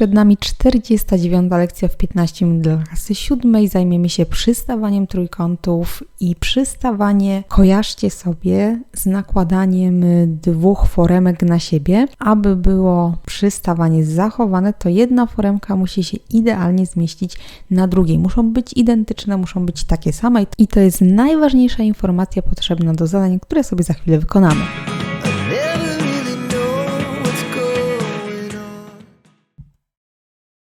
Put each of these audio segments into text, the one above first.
Przed nami 49. lekcja w 15 minut dla klasy siódmej. Zajmiemy się przystawaniem trójkątów i przystawanie kojarzcie sobie z nakładaniem dwóch foremek na siebie. Aby było przystawanie zachowane, to jedna foremka musi się idealnie zmieścić na drugiej. Muszą być identyczne, muszą być takie same i to jest najważniejsza informacja potrzebna do zadań, które sobie za chwilę wykonamy.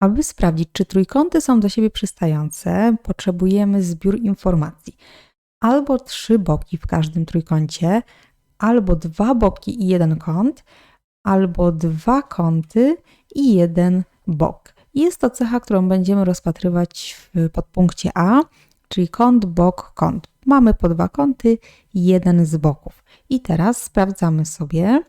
Aby sprawdzić, czy trójkąty są do siebie przystające, potrzebujemy zbiór informacji. Albo trzy boki w każdym trójkącie, albo dwa boki i jeden kąt, albo dwa kąty i jeden bok. Jest to cecha, którą będziemy rozpatrywać w podpunkcie A, czyli kąt, bok, kąt. Mamy po dwa kąty, jeden z boków. I teraz sprawdzamy sobie,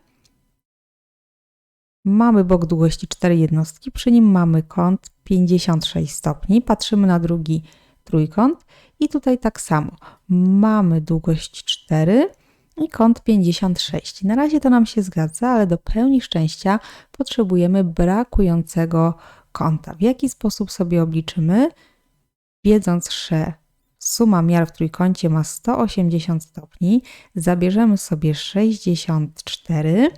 Mamy bok długości 4 jednostki, przy nim mamy kąt 56 stopni. Patrzymy na drugi trójkąt i tutaj tak samo. Mamy długość 4 i kąt 56. Na razie to nam się zgadza, ale do pełni szczęścia potrzebujemy brakującego kąta. W jaki sposób sobie obliczymy? Wiedząc, że suma miar w trójkącie ma 180 stopni, zabierzemy sobie 64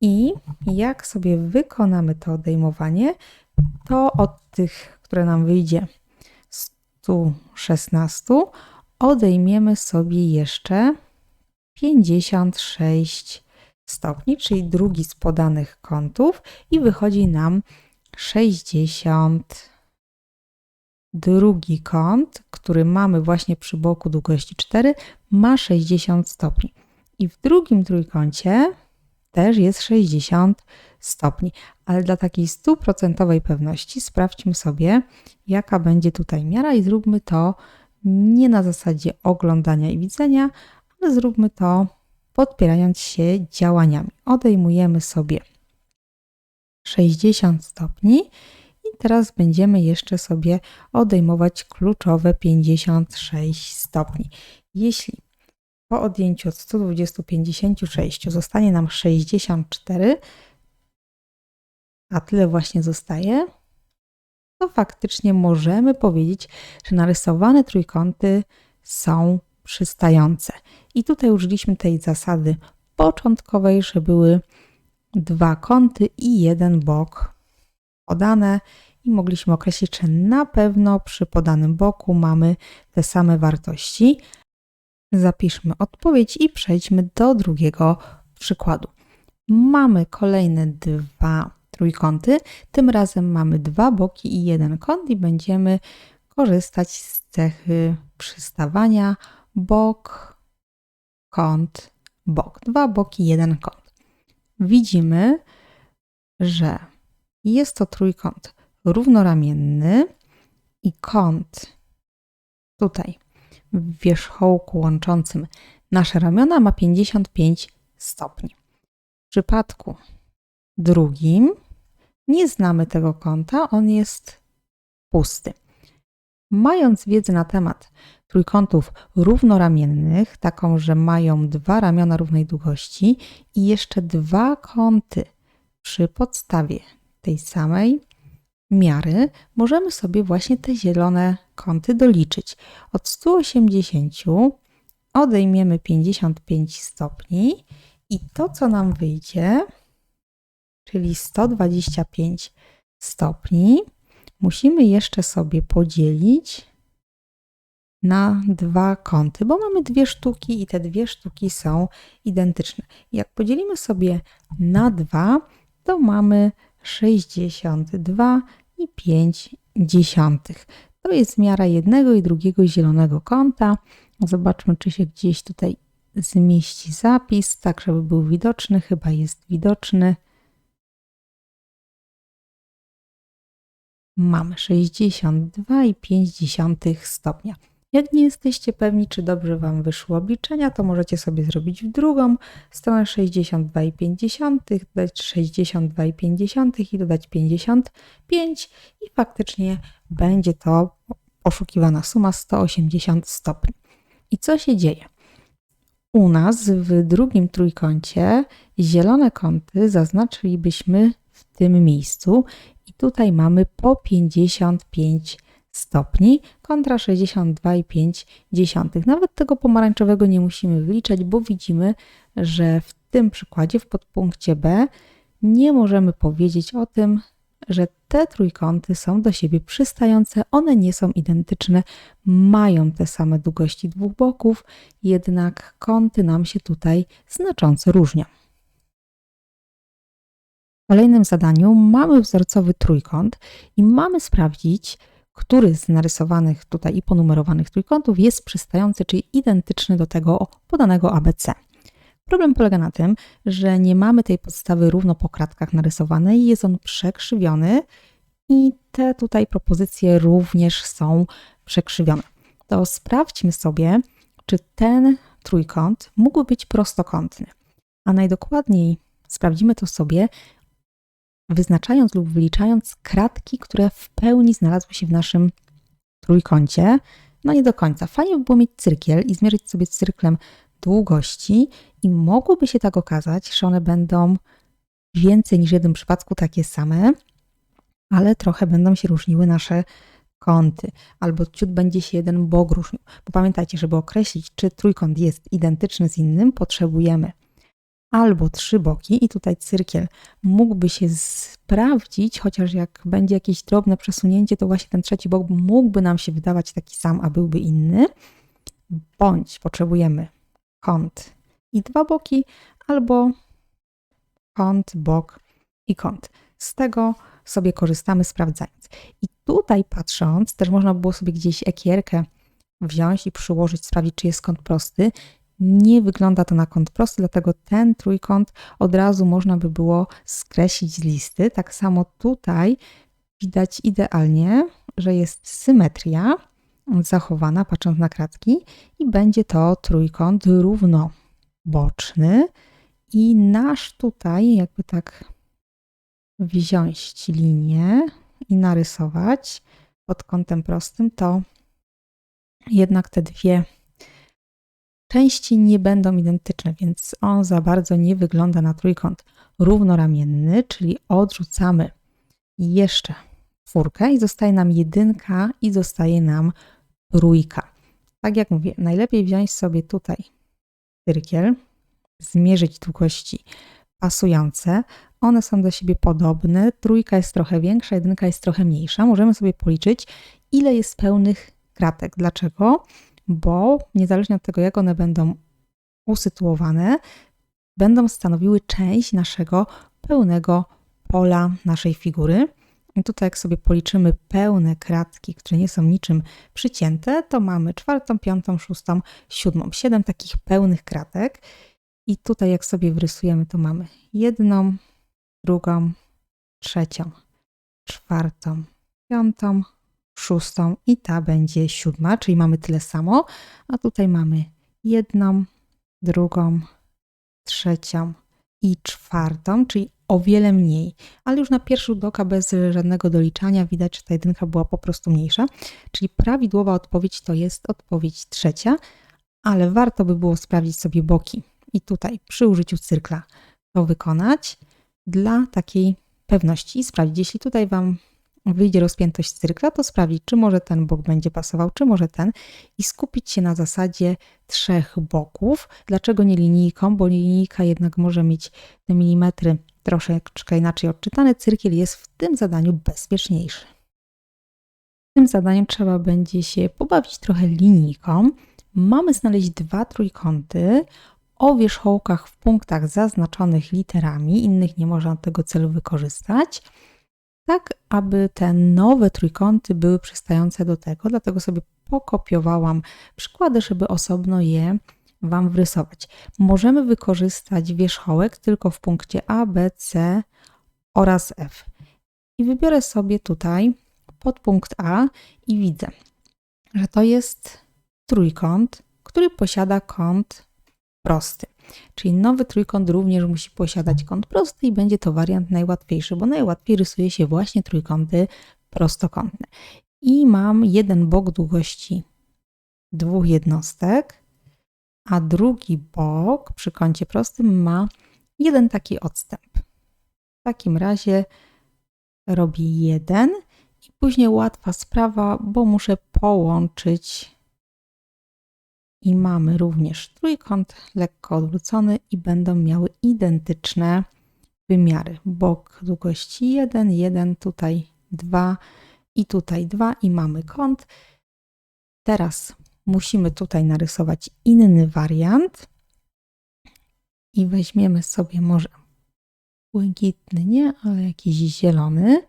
i jak sobie wykonamy to odejmowanie, to od tych, które nam wyjdzie 116, odejmiemy sobie jeszcze 56 stopni, czyli drugi z podanych kątów i wychodzi nam 60 drugi kąt, który mamy właśnie przy boku długości 4, ma 60 stopni. I w drugim trójkącie też jest 60 stopni. Ale dla takiej stuprocentowej pewności sprawdźmy sobie, jaka będzie tutaj miara i zróbmy to nie na zasadzie oglądania i widzenia, ale zróbmy to podpierając się działaniami. Odejmujemy sobie 60 stopni i teraz będziemy jeszcze sobie odejmować kluczowe 56 stopni. Jeśli po odjęciu od 120 56 zostanie nam 64, a tyle właśnie zostaje, to faktycznie możemy powiedzieć, że narysowane trójkąty są przystające. I tutaj użyliśmy tej zasady początkowej, że były dwa kąty i jeden bok podane. I mogliśmy określić, że na pewno przy podanym boku mamy te same wartości, Zapiszmy odpowiedź i przejdźmy do drugiego przykładu. Mamy kolejne dwa trójkąty. Tym razem mamy dwa boki i jeden kąt i będziemy korzystać z cechy przystawania bok, kąt, bok. Dwa boki, jeden kąt. Widzimy, że jest to trójkąt równoramienny i kąt tutaj w wierzchołku łączącym nasze ramiona ma 55 stopni. W przypadku drugim nie znamy tego kąta, on jest pusty. Mając wiedzę na temat trójkątów równoramiennych, taką, że mają dwa ramiona równej długości i jeszcze dwa kąty przy podstawie tej samej miary możemy sobie właśnie te zielone kąty doliczyć. Od 180 odejmiemy 55 stopni i to, co nam wyjdzie, czyli 125 stopni, musimy jeszcze sobie podzielić na dwa kąty, bo mamy dwie sztuki i te dwie sztuki są identyczne. Jak podzielimy sobie na dwa, to mamy 62 i 5 dziesiątych. To jest miara jednego i drugiego zielonego kąta. Zobaczmy, czy się gdzieś tutaj zmieści zapis, tak żeby był widoczny. Chyba jest widoczny. Mamy 62,5 stopnia. Jak nie jesteście pewni, czy dobrze Wam wyszło obliczenia, to możecie sobie zrobić w drugą stronę 62,5, dodać 62,5 i dodać 55 i faktycznie będzie to poszukiwana suma 180 stopni. I co się dzieje? U nas w drugim trójkącie zielone kąty zaznaczylibyśmy w tym miejscu i tutaj mamy po 55 stopni kontra 62,5. Nawet tego pomarańczowego nie musimy wyliczać, bo widzimy, że w tym przykładzie w podpunkcie B nie możemy powiedzieć o tym, że te trójkąty są do siebie przystające, one nie są identyczne, mają te same długości dwóch boków, jednak kąty nam się tutaj znacząco różnią. W kolejnym zadaniu mamy wzorcowy trójkąt i mamy sprawdzić, który z narysowanych tutaj i ponumerowanych trójkątów jest przystający, czyli identyczny do tego podanego ABC. Problem polega na tym, że nie mamy tej podstawy równo po kratkach narysowanej, jest on przekrzywiony i te tutaj propozycje również są przekrzywione. To sprawdźmy sobie, czy ten trójkąt mógł być prostokątny. A najdokładniej sprawdzimy to sobie, wyznaczając lub wyliczając kratki, które w pełni znalazły się w naszym trójkącie. No nie do końca. Fajnie by było mieć cyrkiel i zmierzyć sobie cyrklem długości i mogłoby się tak okazać, że one będą więcej niż w jednym przypadku takie same, ale trochę będą się różniły nasze kąty, albo ciut będzie się jeden bok różnił. Bo pamiętajcie, żeby określić, czy trójkąt jest identyczny z innym, potrzebujemy albo trzy boki i tutaj cyrkiel mógłby się sprawdzić, chociaż jak będzie jakieś drobne przesunięcie, to właśnie ten trzeci bok mógłby nam się wydawać taki sam, a byłby inny, bądź potrzebujemy kąt i dwa boki, albo kąt, bok i kąt. Z tego sobie korzystamy sprawdzając. I tutaj patrząc, też można było sobie gdzieś ekierkę wziąć i przyłożyć, sprawdzić, czy jest kąt prosty. Nie wygląda to na kąt prosty, dlatego ten trójkąt od razu można by było skreślić z listy. Tak samo tutaj widać idealnie, że jest symetria zachowana, patrząc na kratki, i będzie to trójkąt równoboczny. I nasz tutaj, jakby tak wziąć linię i narysować pod kątem prostym, to jednak te dwie części nie będą identyczne, więc on za bardzo nie wygląda na trójkąt równoramienny, czyli odrzucamy jeszcze czwórkę i zostaje nam jedynka i zostaje nam trójka. Tak jak mówię, najlepiej wziąć sobie tutaj cyrkiel, zmierzyć długości pasujące. One są do siebie podobne. Trójka jest trochę większa, jedynka jest trochę mniejsza. Możemy sobie policzyć, ile jest pełnych kratek. Dlaczego? Bo niezależnie od tego, jak one będą usytuowane, będą stanowiły część naszego pełnego pola naszej figury. I tutaj jak sobie policzymy pełne kratki, które nie są niczym przycięte, to mamy czwartą, piątą, szóstą, siódmą. Siedem takich pełnych kratek. I tutaj jak sobie wrysujemy, to mamy jedną, drugą, trzecią, czwartą, piątą, szóstą i ta będzie siódma, czyli mamy tyle samo. A tutaj mamy jedną, drugą, trzecią i czwartą, czyli o wiele mniej, ale już na pierwszy rzut oka bez żadnego doliczania widać, że ta jedynka była po prostu mniejsza, czyli prawidłowa odpowiedź to jest odpowiedź trzecia, ale warto by było sprawdzić sobie boki. I tutaj przy użyciu cyrkla to wykonać dla takiej pewności i sprawdzić, jeśli tutaj Wam wyjdzie rozpiętość cyrkla, to sprawdzić, czy może ten bok będzie pasował, czy może ten i skupić się na zasadzie trzech boków. Dlaczego nie linijką? Bo linijka jednak może mieć te milimetry troszeczkę inaczej odczytane. Cyrkiel jest w tym zadaniu bezpieczniejszy. Tym zadaniu trzeba będzie się pobawić trochę linijką. Mamy znaleźć dwa trójkąty o wierzchołkach w punktach zaznaczonych literami, innych nie można do tego celu wykorzystać, tak aby te nowe trójkąty były przystające do tego, dlatego sobie pokopiowałam przykłady, żeby osobno je Wam wrysować. Możemy wykorzystać wierzchołek tylko w punkcie A, B, C oraz F. I wybiorę sobie tutaj podpunkt A i widzę, że to jest trójkąt, który posiada kąt prosty. Czyli nowy trójkąt również musi posiadać kąt prosty i będzie to wariant najłatwiejszy, bo najłatwiej rysuje się właśnie trójkąty prostokątne. I mam jeden bok długości dwóch jednostek, a drugi bok przy kącie prostym ma jeden taki odstęp. takim razie robię jeden i później łatwa sprawa, bo muszę połączyć i mamy również trójkąt lekko odwrócony i będą miały identyczne wymiary. Bok długości 1, 1, tutaj 2 i tutaj 2 i mamy kąt. Teraz musimy tutaj narysować inny wariant i weźmiemy sobie może błękitny, nie, ale jakiś zielony.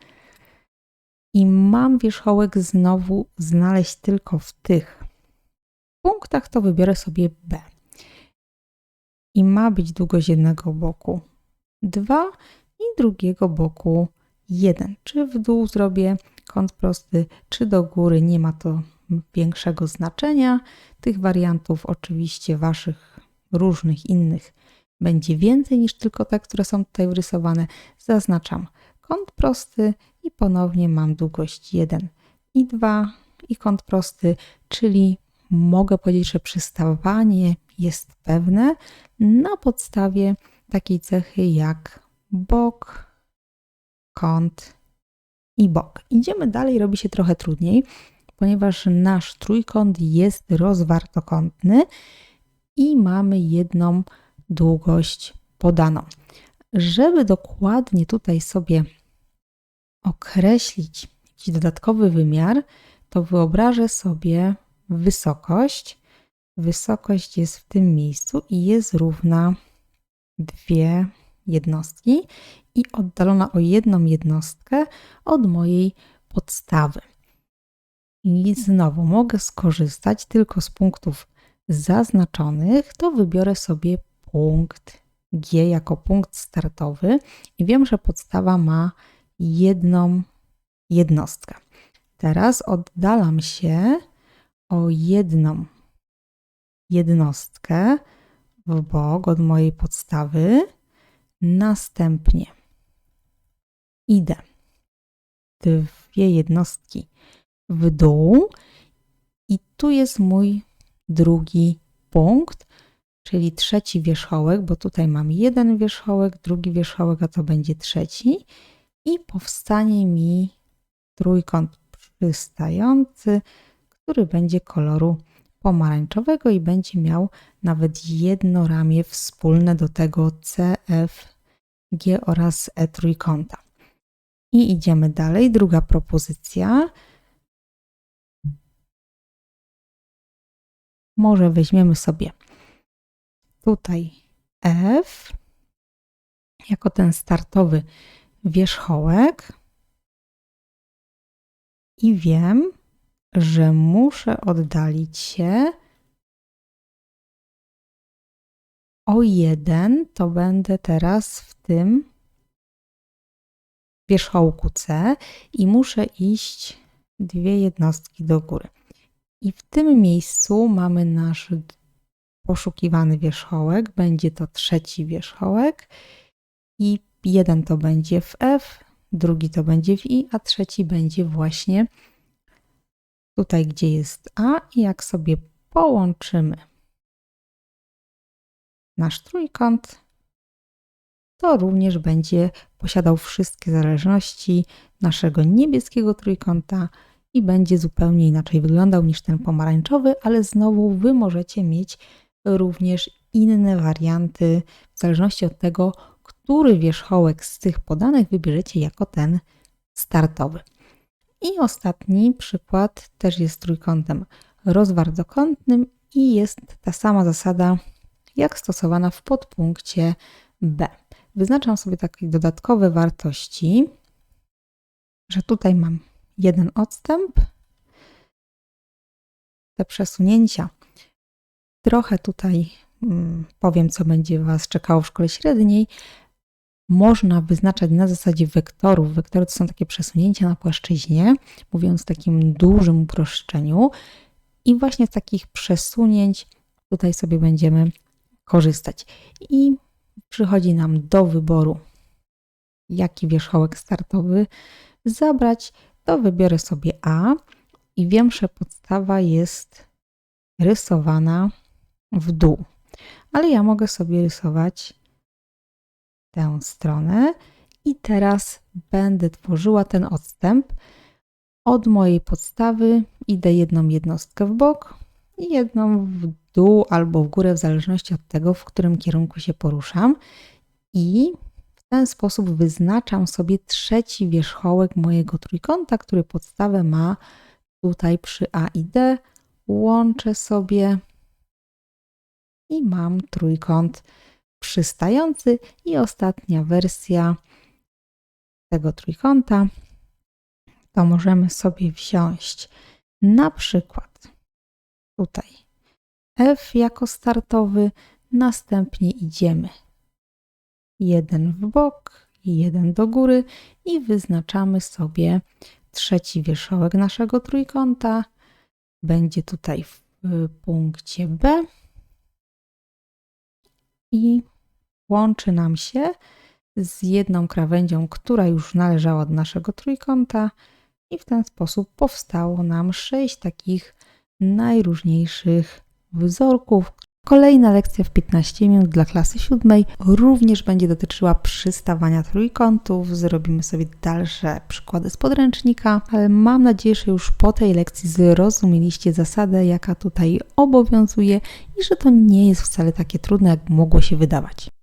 I mam wierzchołek znowu znaleźć tylko w tych punktach, to wybiorę sobie B. I ma być długość jednego boku 2 i drugiego boku 1. Czy w dół zrobię kąt prosty, czy do góry, nie ma to większego znaczenia. Tych wariantów, oczywiście, waszych różnych innych będzie więcej niż tylko te, które są tutaj wrysowane. Zaznaczam kąt prosty i ponownie mam długość 1 i 2 i kąt prosty, czyli mogę powiedzieć, że przystawanie jest pewne na podstawie takiej cechy jak bok, kąt i bok. Idziemy dalej, robi się trochę trudniej, ponieważ nasz trójkąt jest rozwartokątny i mamy jedną długość podaną. Żeby dokładnie tutaj sobie określić jakiś dodatkowy wymiar, to wyobrażę sobie wysokość. Wysokość jest w tym miejscu i jest równa dwie jednostki i oddalona o jedną jednostkę od mojej podstawy. I znowu mogę skorzystać tylko z punktów zaznaczonych, to wybiorę sobie punkt G jako punkt startowy i wiem, że podstawa ma jedną jednostkę. Teraz oddalam się o jedną jednostkę w bok od mojej podstawy. Następnie idę dwie jednostki w dół i tu jest mój drugi punkt, czyli trzeci wierzchołek, bo tutaj mam jeden wierzchołek, drugi wierzchołek, a to będzie trzeci i powstanie mi trójkąt przystający, który będzie koloru pomarańczowego i będzie miał nawet jedno ramię wspólne do tego CF, G oraz E trójkąta. I idziemy dalej. Druga propozycja. Może weźmiemy sobie tutaj F jako ten startowy wierzchołek i wiem, że muszę oddalić się o jeden, to będę teraz w tym wierzchołku C i muszę iść dwie jednostki do góry. I w tym miejscu mamy nasz poszukiwany wierzchołek, będzie to trzeci wierzchołek i jeden to będzie w F, drugi to będzie w I, a trzeci będzie właśnie tutaj, gdzie jest A i jak sobie połączymy nasz trójkąt, to również będzie posiadał wszystkie zależności naszego niebieskiego trójkąta i będzie zupełnie inaczej wyglądał niż ten pomarańczowy, ale znowu Wy możecie mieć również inne warianty w zależności od tego, który wierzchołek z tych podanych wybierzecie jako ten startowy. I ostatni przykład też jest trójkątem rozwartokątnym i jest ta sama zasada jak stosowana w podpunkcie B. Wyznaczam sobie takie dodatkowe wartości, że tutaj mam jeden odstęp. Te przesunięcia trochę tutaj mm, powiem, co będzie Was czekało w szkole średniej można wyznaczać na zasadzie wektorów. Wektory to są takie przesunięcia na płaszczyźnie, mówiąc w takim dużym uproszczeniu. I właśnie z takich przesunięć tutaj sobie będziemy korzystać. I przychodzi nam do wyboru, jaki wierzchołek startowy zabrać, to wybiorę sobie A i wiem, że podstawa jest rysowana w dół. Ale ja mogę sobie rysować tę stronę I teraz będę tworzyła ten odstęp. Od mojej podstawy idę jedną jednostkę w bok i jedną w dół albo w górę, w zależności od tego, w którym kierunku się poruszam. I w ten sposób wyznaczam sobie trzeci wierzchołek mojego trójkąta, który podstawę ma tutaj przy A i D. Łączę sobie i mam trójkąt przystający. I ostatnia wersja tego trójkąta to możemy sobie wziąć na przykład tutaj F jako startowy, następnie idziemy jeden w bok i jeden do góry i wyznaczamy sobie trzeci wierzchołek naszego trójkąta. Będzie tutaj w punkcie B i łączy nam się z jedną krawędzią, która już należała do naszego trójkąta i w ten sposób powstało nam sześć takich najróżniejszych wzorków. Kolejna lekcja w 15 minut dla klasy siódmej również będzie dotyczyła przystawania trójkątów. Zrobimy sobie dalsze przykłady z podręcznika, ale mam nadzieję, że już po tej lekcji zrozumieliście zasadę, jaka tutaj obowiązuje i że to nie jest wcale takie trudne, jak mogło się wydawać.